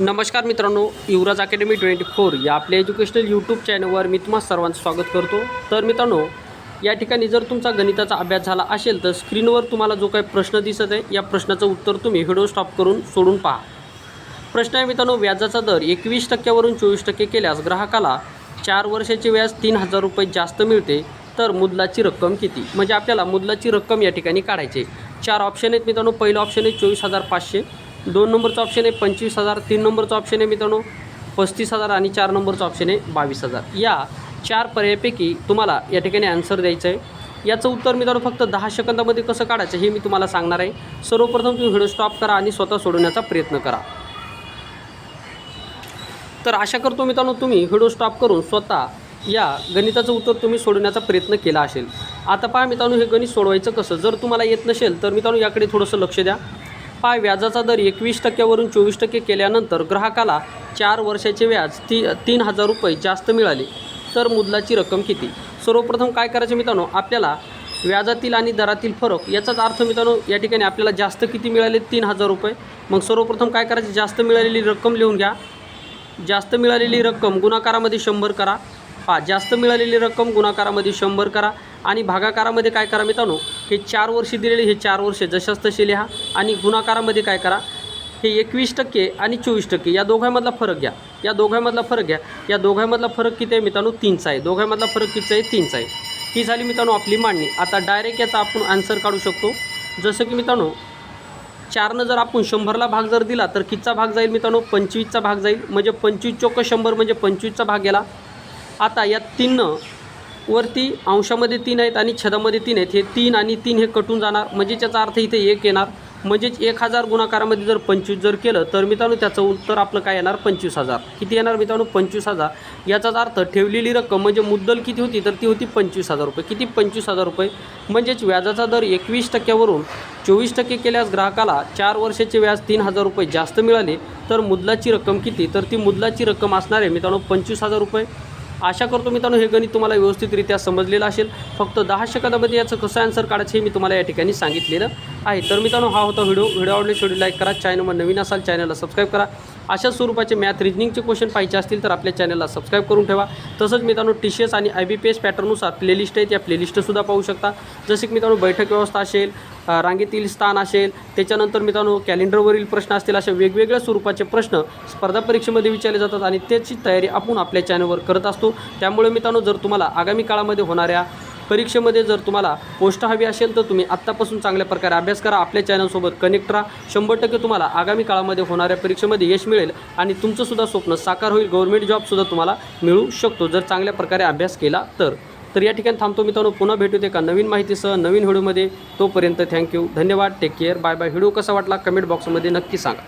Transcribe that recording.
नमस्कार मित्रांनो युवराज academy twenty four या आपल्या एज्युकेशनल यूट्यूब चॅनलवर मी तुम्हा सर्वांचं स्वागत करतो. तर मित्रांनो या ठिकाणी जर तुमचा गणिताचा अभ्यास झाला असेल तर स्क्रीनवर तुम्हाला जो काही प्रश्न दिसत आहे या प्रश्नाचं उत्तर तुम्ही व्हिडिओ स्टॉप करून सोडून पहा. प्रश्न आहे मित्रांनो व्याजाचा दर एकवीस टक्क्यावरून चोवीस टक्के केल्यास ग्राहकाला चार वर्षाचे व्याज तीन हजार रुपये जास्त मिळते. तर मुदलाची रक्कम किती? म्हणजे आपल्याला मुदलाची रक्कम या ठिकाणी काढायची आहे. चार ऑप्शन आहेत मित्रांनो. पहिलं ऑप्शन आहे चोवीस हजार पाचशे. दोन नंबरचं ऑप्शन आहे पंचवीस हजार तीन नंबरचं ऑप्शन आहे मित्रांनो पस्तीस हजार आणि चार नंबरचं ऑप्शन आहे बावीस हजार. या चार पर्यायापैकी तुम्हाला या ठिकाणी आन्सर द्यायचं आहे याचं उत्तर मित्रांनो फक्त दहा सेकंदामध्ये कसं काढायचं हे मी तुम्हाला सांगणार आहे. सर्वप्रथम तुम्ही व्हिडिओ स्टॉप करा आणि स्वतः सोडवण्याचा प्रयत्न करा. तर आशा करतो मित्रांनो तुम्ही व्हिडिओ स्टॉप करून स्वतः या गणिताचं उत्तर तुम्ही सोडवण्याचा प्रयत्न केला असेल. आता पहा मित्रांनो हे गणित सोडवायचं कसं? जर तुम्हाला येत नसेल तर मित्रांनो याकडे थोडंसं लक्ष द्या. पाय व्याजाचा दर एकवीस टक्क्यावरून चोवीस टक्के केल्यानंतर ग्राहकाला चार वर्षाचे व्याज ती तीन हजार रुपये जास्त मिळाले. तर मुदलाची रक्कम किती? सर्वप्रथम काय करायचं मित्रांनो? आपल्याला व्याजातील आणि दरातील फरक याचाच अर्थ मित्रांनो या ठिकाणी आपल्याला जास्त किती मिळाले? तीन हजार रुपये. मग सर्वप्रथम काय करायचं? जास्त मिळालेली रक्कम लिहून घ्या. जास्त मिळालेली रक्कम गुणाकारामध्ये शंभर करा. पहा जास्त मिळालेली रक्कम गुणाकारामध्ये शंभर करा आणि भागाकारामध्ये काय करा मित्रांनो हे चार वर्षे दिलेले हे चार वर्षे जशाच तसे लिहा आणि गुणाकारामध्ये काय करा हे एकवीस टक्के आणि चोवीस टक्के या दोघांमधला फरक घ्या या दोघांमधला फरक घ्या या दोघांमधला फरक किती आहे मित्रांनो तीनचा आहे दोघांमधला फरक किती आहे तीनचा आहे. ही झाली मित्रांनो आपली मांडणी. आता डायरेक्ट याचा आपण आन्सर काढू शकतो. जसं की मित्रांनो चारनं जर आपण शंभरला भाग जर दिला तर कितचा भाग जाईल मित्रांनो पंचवीसचा भाग जाईल. म्हणजे पंचवीस चोक्क शंभर म्हणजे पंचवीसचा भाग गेला. आता या तीननं वरती अंशामध्ये तीन आहेत आणि छदामध्ये तीन आहेत. हे तीन आणि तीन हे कटून जाणार. म्हणजे त्याचा अर्थ इथे एक येणार. म्हणजेच एक हजार गुणाकारामध्ये जर पंचवीस जर केलं तर मित्रांनो त्याचं उत्तर आपलं काय येणार? पंचवीस हजार. किती येणार मित्रांनो? पंचवीस हजार. याचाच अर्थ ठेवलेली रक्कम म्हणजे मुद्दल किती होती? तर ती होती पंचवीस हजार रुपये. किती? पंचवीस हजार रुपये. म्हणजेच व्याजाचा दर एकवीस टक्क्यावरून चोवीस टक्के केल्यास ग्राहकाला चार वर्षाचे व्याज तीन हजार रुपये जास्त मिळाले तर मुदलाची रक्कम किती? तर ती मुदलाची रक्कम असणार आहे मित्रांनो पंचवीस हजार रुपये. आशा करतो मित्रांनो हे गणित तुम्हाला व्यवस्थितरित्या समजलेलं असेल. फक्त दहा सेकंदामध्ये याचं कसं आन्सर काढायचं हे मी तुम्हाला या ठिकाणी सांगितलेलं आहे. तर मित्रांनो हा होता व्हिडिओ. व्हिडिओ आवडले शेवटी लाईक करा चॅनलवर नवीन असाल चॅनलला सबस्क्राईब करा. अशा स्वरूपाचे मॅथ रिजनिंगचे क्वेश्चन पाहिजे असतील तर आपल्या चॅनलला सबस्क्राईब करून ठेवा. तसंच मित्रांनो टी सी एस आणि आय बी पी एस पॅटर्ननुसार प्लेलिस्ट आहेत या प्लेलिस्टसुद्धा पाहू शकता. जसे की मित्रांनो बैठक व्यवस्था असेल रांगेतील स्थान असेल त्याच्यानंतर मित्रांनो कॅलेंडरवरील प्रश्न असतील अशा वेगवेगळ्या स्वरूपाचे प्रश्न स्पर्धा परीक्षेमध्ये विचारले जातात आणि त्याची तयारी आपण आपल्या चॅनलवर करत असतो. त्यामुळे मित्रांनो जर तुम्हाला आगामी काळामध्ये होणाऱ्या परीक्षेमध्ये जर तुम्हाला पोस्ट हवी असेल तर तुम्ही आत्तापासून चांगल्या प्रकारे अभ्यास करा. आपल्या चॅनलसोबत कनेक्ट राहा. शंभर टक्के तुम्हाला आगामी काळामध्ये होणाऱ्या परीक्षेमध्ये यश मिळेल आणि तुमचंसुद्धा स्वप्न साकार होईल. गव्हर्मेंट जॉबसुद्धा तुम्हाला मिळू शकतो. जर चांगल्या प्रकारे अभ्यास केला तर. तर या ठिकाणी थांबतो मित्रांनो. पुन्हा भेटूते एका नवीन माहितीसह नवीन व्हिडिओमध्ये. तोपर्यंत थँक्यू धन्यवाद. Take care bye bye video कसा वाटला? कमेंट बॉक्समध्ये नक्की सांगा.